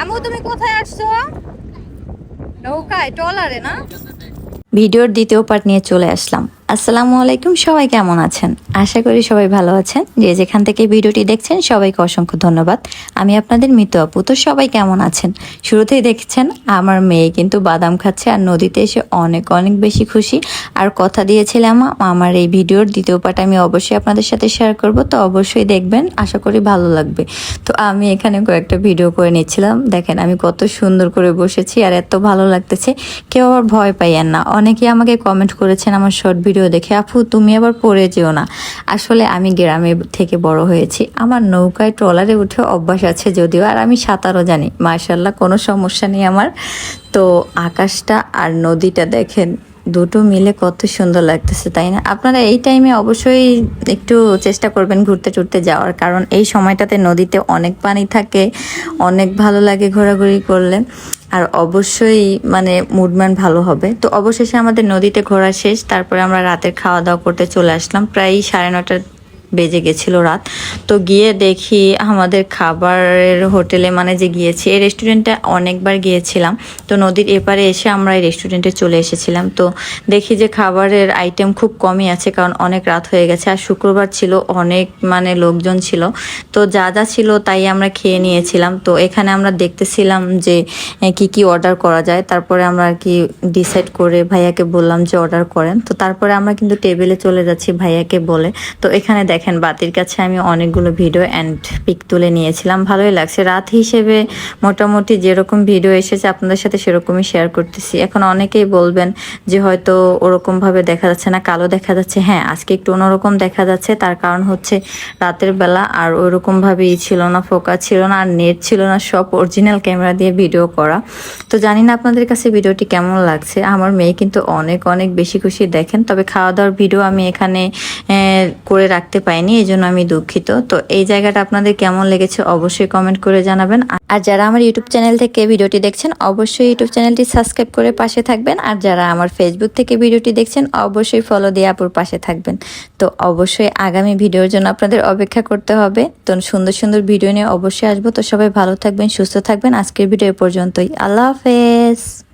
আমু তুমি কোথায় আসছো? নৌকায় ট্রলারে না? ভিডিওর দ্বিতীয় পার্ট নিয়ে চলে আসলাম। আসসালামু আলাইকুম, সবাই কেমন আছেন? আশা করি সবাই ভালো আছেন। যে যেখান থেকে ভিডিওটি দেখছেন, সবাইকে অসংখ্য ধন্যবাদ। আমি আপনাদের মৃত আপু। তো সবাই কেমন আছেন? শুরুতেই দেখছেন, আমার মেয়ে কিন্তু বাদাম খাচ্ছে আর নদীতে এসে অনেক অনেক বেশি খুশি। আর কথা দিয়েছিলাম আমার এই ভিডিওর দ্বিতীয় পার্ট আমি অবশ্যই আপনাদের সাথে শেয়ার করব। তো অবশ্যই দেখবেন, আশা করি ভালো লাগবে। তো আমি এখানে কয়েকটা ভিডিও করে নিচ্ছিলাম। দেখেন, আমি কত সুন্দর করে বসেছি আর এত ভালো লাগতেছে। কেউ আবার ভয় পাইয়েন না। অনেকেই আমাকে কমেন্ট করেছেন আমার শর্ট ভিডিও দেখে, আপু, তুমি আবার পড়ে যেও না। আসলে আমি গ্রামে থেকে বড় হয়েছি। আমার নৌকায় ট্রলারে উঠে অভ্যাস আছে যদিও, আর আমি সাঁতারও জানি। মার্শাল্লাহ কোনো সমস্যা নেই আমার। তো আকাশটা আর নদীটা দেখেন, দুটো মিলে কত সুন্দর লাগতেছে, তাই না? আপনারা এই টাইমে অবশ্যই একটু চেষ্টা করবেন ঘুরতে টুরতে যাওয়ার, কারণ এই সময়টাতে নদীতে অনেক পানি থাকে, অনেক ভালো লাগে ঘোরাঘুরি করলে। আর অবশ্যই মানে মুডম্যান ভালো হবে। তো অবশেষে আমাদের নদীতে ঘোরা শেষ, তারপরে আমরা রাতের খাওয়া দাওয়া করতে চলে আসলাম। প্রায় সাড়ে নটার বেজে গেছিল রাত। তো গিয়ে দেখি আমাদের খাবারের হোটেলে মানে যে গিয়েছি, এই রেস্টুরেন্টে অনেকবার গিয়েছিলাম। তো নদীর এপারে এসে আমরা এই রেস্টুরেন্টে চলে এসেছিলাম। তো দেখি যে খাবারের আইটেম খুব কমই আছে, কারণ অনেক রাত হয়ে গেছে। আর শুক্রবার ছিল, অনেক মানে লোকজন ছিল। তো যা যা ছিল তাই আমরা খেয়ে নিয়েছিলাম। তো এখানে আমরা দেখতেছিলাম যে কি কি অর্ডার করা যায়। তারপরে আমরা আর কি ডিসাইড করে ভাইয়াকে বললাম যে অর্ডার করেন। তো তারপরে আমরা কিন্তু টেবিলে চলে যাচ্ছি ভাইয়াকে বলে। তো এখানে দেখেন বাতির কাছে আমি অনেকগুলো ভিডিও অ্যান্ড পিক তুলে নিয়েছিলাম। ভালোই লাগছে। রাত হিসেবে মোটামুটি যেরকম ভিডিও এসেছে, আপনাদের সাথে সেরকমই শেয়ার করতেছি। এখন অনেকেই বলবেন যে হয়তো ওরকমভাবে দেখা যাচ্ছে না, কালো দেখা যাচ্ছে। হ্যাঁ আজকে একটু অন্যরকম দেখা যাচ্ছে। তার কারণ হচ্ছে রাতের বেলা আর ওইরকম ভাবে ই ছিল না ফোকাস ছিল না, আর নেট ছিল না, সব অরিজিনাল ক্যামেরা দিয়ে ভিডিও করা। তো জানি না আপনাদের কাছে ভিডিওটি কেমন লাগছে। আমার মেয়ে কিন্তু অনেক অনেক বেশি খুশি দেখেন। তবে খাওয়া দাওয়ার ভিডিও আমি এখানে করে রাখতে পাইনি এই জন্য আমি দুঃখিত। তো এই জায়গাটা আপনাদের কেমন লেগেছে অবশ্যই কমেন্ট করে জানাবেন। আর যারা আমার ইউটিউব চ্যানেল থেকে ভিডিওটি দেখছেন, অবশ্যই ইউটিউব চ্যানেলটি সাবস্ক্রাইব করে পাশে থাকবেন। আর যারা আমার ফেসবুক থেকে ভিডিওটি দেখছেন, অবশ্যই ফলো দিয়ে আপুর পাশে থাকবেন। তো অবশ্যই আগামী ভিডিওর জন্য আপনাদের অপেক্ষা করতে হবে। তো সুন্দর সুন্দর ভিডিও নিয়ে অবশ্যই আসব। তো সবাই ভালো থাকবেন, সুস্থ থাকবেন। আজকের ভিডিও পর্যন্তই। আল্লাহ হাফেজ।